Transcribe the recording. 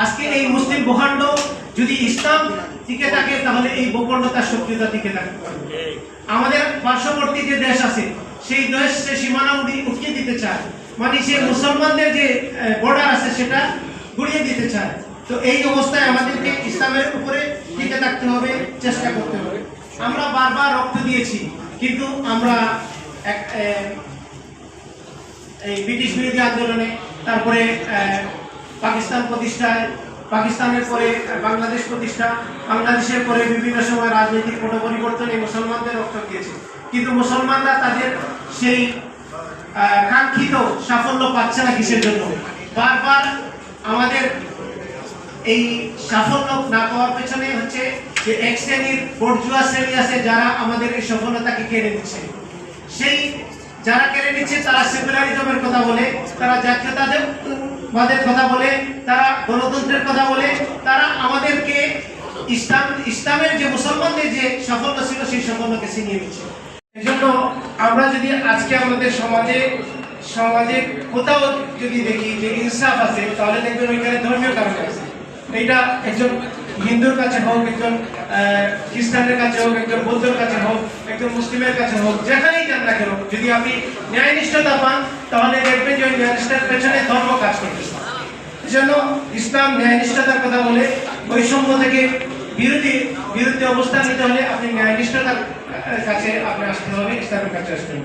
আজকে এই মুসলিম ভূখণ্ড যদি ইসলাম টিকে থাকে, তাহলে এই ভূখণ্ডতার সক্রিয়তা টিকে পারবে আমাদের পার্শ্ববর্তী যে দেশ আছে, সেই দেশ সে সীমানা উড়ি- উঠিয়ে দিতে চায়। মানে সে মুসলমানদের যে বর্ডার আছে, সেটা গুড়িয়ে দিতে চায়। তো এই অবস্থায় আমাদেরকে ইসলামের উপরে টিকে থাকতে হবে, চেষ্টা করতে হবে। আমরা বারবার রক্ত দিয়েছি, কিন্তু আমরা এই ব্রিটিশ বিরোধী আন্দোলনে, তারপরে পাকিস্তান প্রতিষ্ঠায়, পাকিস্তানের পরে বাংলাদেশ প্রতিষ্ঠা, বাংলাদেশের পরে বিভিন্ন সময় রাজনৈতিক পট পরিবর্তনে মুসলমানদের রক্ত দিয়েছে। কিন্তু মুসলমানরা তাদের সেই কাঙ্ক্ষিত সাফল্য পাচ্ছে না কিসের জন্য? বারবার আমাদের এই সাফল্য না পাওয়ার পেছনে হচ্ছে যে এক শ্রেণির বর্জুয়া শ্রেণি আছে যারা আমাদের এই সফলতাকে কেড়ে নিচ্ছে। সেই যারা কেড়ে নিচ্ছে তারা সেকুলারিজমের কথা বলে, তারা জাতীয়তাবাদের কথা বলে, তারা গণতন্ত্রের কথা বলে, তারা আমাদেরকে ইসলাম, ইসলামের যে মুসলমানদের যে সাফল্য ছিল, সেই সাফল্যকে ছিনিয়ে নিচ্ছে। এজন্য আমরা যদি আজকে আমাদের সমাজে সমাজে কোথাও যদি দেখি যে ইনসাফ আছে, তাহলে দেখবেন ওইখানে ধর্মীয় কারণে আছে। এটা একজন হিন্দুর কাছে হোক, একজন খ্রিস্টানের কাছে হোক, একজন বৌদ্ধের কাছে হোক, একজন মুসলিমের কাছে হোক, যেখানেই যান না কেন, যদি আপনি ন্যায়নিষ্ঠতা পান, তাহলে ন্যায়নিষ্ঠার পেছনে ধর্ম কাজ করতেছে এজন্য ইসলাম ন্যায়নিষ্ঠতার কথা বলে বৈষম্য থেকে বিরোধী বিরুদ্ধে অবস্থান নিতে হলে আপনি ন্যায়নিষ্ঠতার কাছে আপনি আসতে হবে, ইসলামের কাছে আসতে হবে।